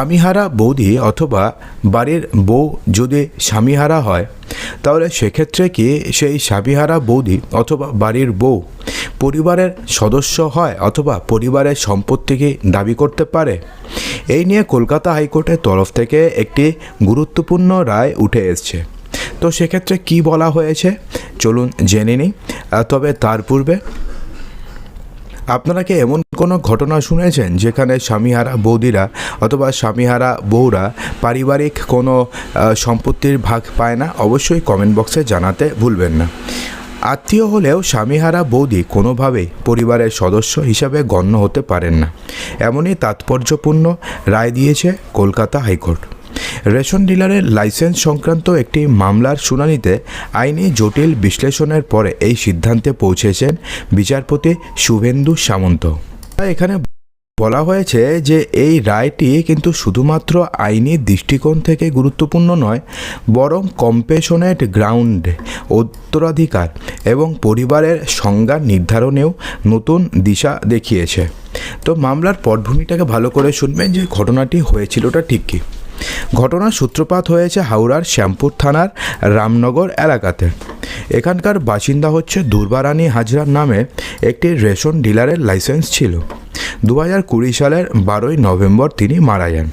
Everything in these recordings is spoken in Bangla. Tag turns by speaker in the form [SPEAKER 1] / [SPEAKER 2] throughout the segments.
[SPEAKER 1] স্বামীহারা বৌদি অথবা বাড়ির বউ যদি স্বামীহারা হয়, তাহলে সেক্ষেত্রে কি সেই স্বামীহারা বৌদি অথবা বাড়ির বউ পরিবারের সদস্য হয় অথবা পরিবারের সম্পত্তিকে দাবি করতে পারে? এই নিয়ে কলকাতা হাইকোর্টের তরফ থেকে একটি গুরুত্বপূর্ণ রায় উঠে এসছে। তো সেক্ষেত্রে কি বলা হয়েছে? চলুন জেনে নিই। তবে তার পূর্বে আপনারা কি এমন কোনো ঘটনা শুনেছেন যেখানে স্বামীহারা বৌদিরা অথবা স্বামীহারা বউরা পারিবারিক কোনো সম্পত্তির ভাগ পায় না? অবশ্যই কমেন্ট বক্সে জানাতে ভুলবেন না। আত্মীয় হলেও স্বামীহারা বৌদি কোনোভাবেই পরিবারের সদস্য হিসাবে গণ্য হতে পারেন না। এমনই তাৎপর্যপূর্ণ রায় দিয়েছে কলকাতা হাইকোর্ট। রেশন ডিলারের লাইসেন্স সংক্রান্ত একটি মামলার শুনানিতে আইনি জটিল বিশ্লেষণের পরে এই সিদ্ধান্তে পৌঁছেছেন বিচারপতি শুভেন্দু সামন্ত। এখানে বলা হয়েছে যে এই রায়টি কিন্তু শুধুমাত্র আইনি দৃষ্টিকোণ থেকে গুরুত্বপূর্ণ নয়, বরং কম্পেশনেট গ্রাউন্ড উত্তরাধিকার এবং পরিবারের সংজ্ঞা নির্ধারণেও নতুন দিশা দেখিয়েছে। তো মামলার পটভূমিটাকে ভালো করে শুনবেন যে ঘটনাটি হয়েছিলটা ঠিক কী। ঘটনার সূত্রপাত হয়েছে হাওড়ার শ্যামপুর থানার রামনগর এলাকাতে। এখানকার বাসিন্দা হচ্ছে দুর্বারানী হাজরার নামে একটি রেশন ডিলারের লাইসেন্স ছিল। দু হাজার কুড়ি সালের বারোই নভেম্বর তিনি মারা যান।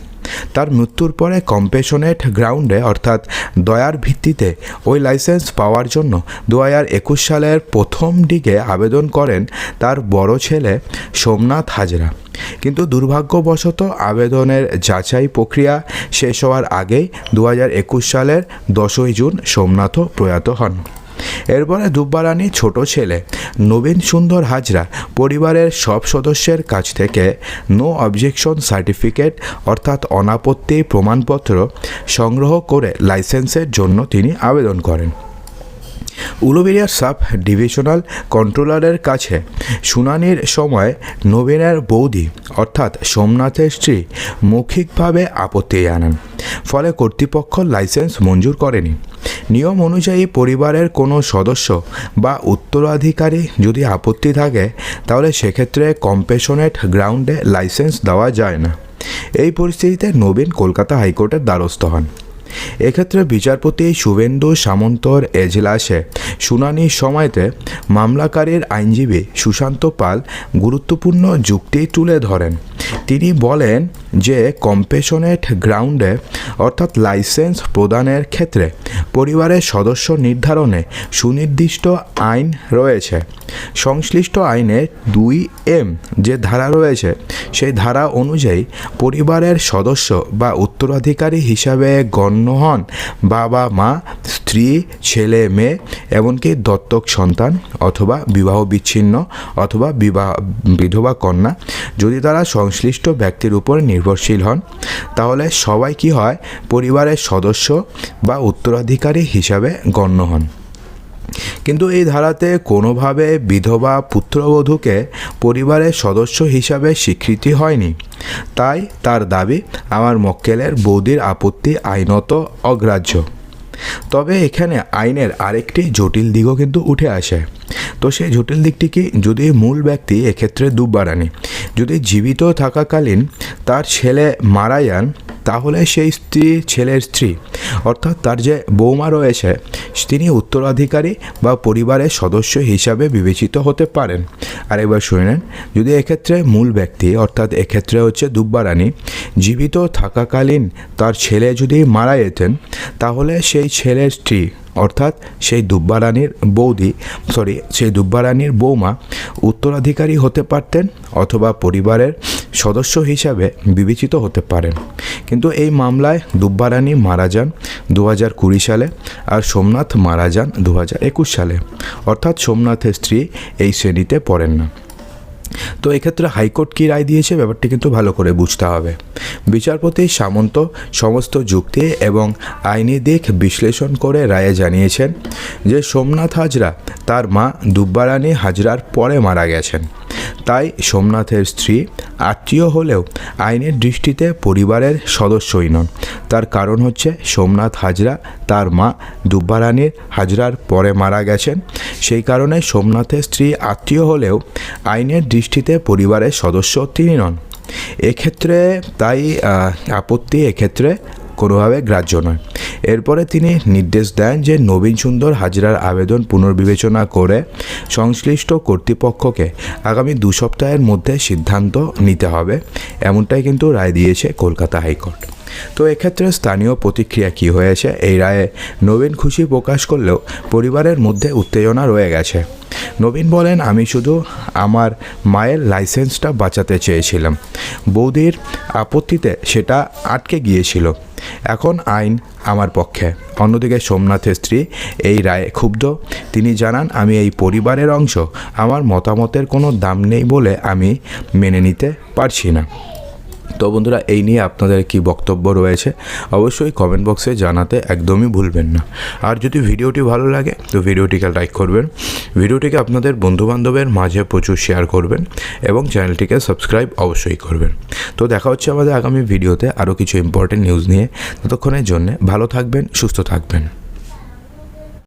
[SPEAKER 1] তার মৃত্যুর পরে কম্পেশনেট গ্রাউন্ডে অর্থাৎ দয়ার ভিত্তিতে ওই লাইসেন্স পাওয়ার জন্য দু হাজার একুশ সালের প্রথম দিকে আবেদন করেন তার বড় ছেলে সোমনাথ হাজরা। কিন্তু দুর্ভাগ্যবশত আবেদনের যাচাই প্রক্রিয়া শেষ হওয়ার আগেই দু হাজার একুশ সালের দশই জুন সোমনাথও প্রয়াত হন। এরপরে দুব্বারানি ছোট ছেলে নবীন সুন্দর হাজরা পরিবারের সব সদস্যের কাছ থেকে নো অবজেকশন সার্টিফিকেট অর্থাৎ অনাপত্তি প্রমাণপত্র সংগ্রহ করে লাইসেন্সের জন্য তিনি আবেদন করেন। উলুবেরিয়া সাব ডিভিশনাল কন্ট্রোলারের কাছে শুনানির সময় নবীনের বৌদি, অর্থাৎ সোমনাথের স্ত্রী, মৌখিকভাবে আপত্তি জানান, ফলে কর্তৃপক্ষ লাইসেন্স মঞ্জুর করেনি। নিয়ম অনুযায়ী পরিবারের কোনো সদস্য বা উত্তরাধিকারী যদি আপত্তি থাকে, তাহলে সেক্ষেত্রে কম্পেশনেট গ্রাউন্ডে লাইসেন্স দেওয়া যায় না। এই পরিস্থিতিতে নবীন কলকাতা হাইকোর্টের দ্বারস্থ হন। এক্ষেত্রে বিচারপতি শুভেন্দু সামন্তর এজলাসে শুনানির সময়তে মামলাকারীর আইনজীবী সুশান্ত পাল গুরুত্বপূর্ণ যুক্তি তুলে ধরেন। তিনি বলেন যে কম্পেশনেট গ্রাউন্ডে অর্থাৎ লাইসেন্স প্রদানের ক্ষেত্রে, পরিবারের সদস্য নির্ধারণে সুনির্দিষ্ট আইন রয়েছে। সংশ্লিষ্ট আইনে দুই এম যে ধারা রয়েছে, সেই ধারা অনুযায়ী পরিবারের সদস্য বা উত্তরাধিকারী হিসাবে গণ্য হন বাবা মা স্ত্রী, ছেলে, মেয়ে, এমনকি দত্তক সন্তান অথবা বিবাহ বিচ্ছিন্ন অথবা বিবাহ, বিধবা কন্যা, যদি তারা সংশ্লিষ্ট ব্যক্তির উপর নির্ভরশীল হন, তাহলে সবাই কি হয়? পরিবারের সদস্য বা উত্তরাধিকারী হিসাবে গণ্য হন। কিন্তু এই ধারাতে কোনোভাবে বিধবা পুত্রবধূকে পরিবারের সদস্য হিসাবে স্বীকৃতি হয়নি। তাই তার দাবি, আমার মক্কেলের বৌদির আপত্তি আইনত অগ্রাহ্য। তবে এখানে আইনের আরেকটি জটিল দিকও কিন্তু উঠে আসে। তো সেই জটিল দিকটিকে যদি মূল ব্যক্তি এক্ষেত্রে দুব্বারানি যদি জীবিত থাকাকালীন তার ছেলে মারা যান, তাহলে সেই স্ত্রী, ছেলের স্ত্রী, অর্থাৎ তার যে বৌমা রয়েছে তিনি উত্তরাধিকারী বা পরিবারের সদস্য হিসাবে বিবেচিত হতে পারেন। আর এবার শুনে নেন, যদি এক্ষেত্রে মূল ব্যক্তি, অর্থাৎ এক্ষেত্রে হচ্ছে দুব্বারানী জীবিত থাকাকালীন তার ছেলে যদি মারা যেতেন, তাহলে সেই ছেলের স্ত্রী, অর্থাৎ সেই দুব্বারানীর বৌদি সরি সেই দুব্বারানীর বৌমা উত্তরাধিকারী হতে পারতেন অথবা পরিবারের সদস্য হিসাবে বিবেচিত হতে পারেন। কিন্তু এই মামলায় দুব্বারানী মারা যান। দু হাজার কুড়ি সালে আর সোমনাথ মারা যান দু হাজার একুশ সালে। অর্থাৎ সোমনাথের স্ত্রী এই শ্রেণীতে পড়েন না। তো এক্ষেত্রে হাইকোর্ট কী রায় দিয়েছে ব্যাপারটি কিন্তু ভালো করে বুঝতে হবে। বিচারপতি সামন্ত সমস্ত যুক্তি এবং আইনি দিক বিশ্লেষণ করে রায়ে জানিয়েছেন যে সোমনাথ হাজরা তার মা দুব্বারানী হাজরার পরে মারা গেছেন। তাই সোমনাথের স্ত্রী আত্মীয় হলেও আইনের দৃষ্টিতে পরিবারের সদস্যই নন। তার কারণ হচ্ছে সোমনাথ হাজরা, তার মা দুব্বারানীর হাজরার পরে মারা গেছেন। সেই কারণে সোমনাথের স্ত্রী আত্মীয় হলেও আইনের দৃষ্টিতে পরিবারের সদস্য তিনি নন। এক্ষেত্রে তাই আপত্তি এক্ষেত্রে কোনোভাবে গ্রাহ্য নয়। এরপরে তিনি নির্দেশ দেন যে নবীন সুন্দর হাজরার আবেদন পুনর্বিবেচনা করে সংশ্লিষ্ট কর্তৃপক্ষকে আগামী দু সপ্তাহের মধ্যে সিদ্ধান্ত নিতে হবে। এমনটাই কিন্তু রায় দিয়েছে কলকাতা হাইকোর্ট। তো এক্ষেত্রে স্থানীয় প্রতিক্রিয়া কী হয়েছে? এই রায়ে নবীন খুশি প্রকাশ করলেও পরিবারের মধ্যে উত্তেজনা রয়ে গেছে। নবীন বলেন, আমি শুধু আমার মায়ের লাইসেন্সটা বাঁচাতে চেয়েছিলাম। বৌদির আপত্তিতে সেটা আটকে গিয়েছিল। এখন আইন আমার পক্ষে। অন্যদিকে সোমনাথের স্ত্রী এই রায়ে ক্ষুব্ধ। তিনি জানান, আমি এই পরিবারের অংশ। আমার মতামতের কোনো দাম নেই বলে আমি মেনে নিতে পারছি না। তো বন্ধুরা, এই নিয়ে আপনাদের কি বক্তব্য রয়েছে অবশ্যই কমেন্ট বক্সে জানাতে একদমই ভুলবেন না। আর যদি ভিডিওটি ভালো লাগে, তো ভিডিওটিকে লাইক করবেন। ভিডিওটিকে আপনাদের বন্ধুবান্ধবের মাঝে প্রচুর শেয়ার করবেন এবং চ্যানেলটিকে সাবস্ক্রাইব অবশ্যই করবেন। তো দেখা হচ্ছে আমাদের আগামী ভিডিওতে আরও কিছু ইম্পর্টেন্ট নিউজ নিয়ে। ততক্ষণের জন্য ভালো থাকবেন, সুস্থ থাকবেন।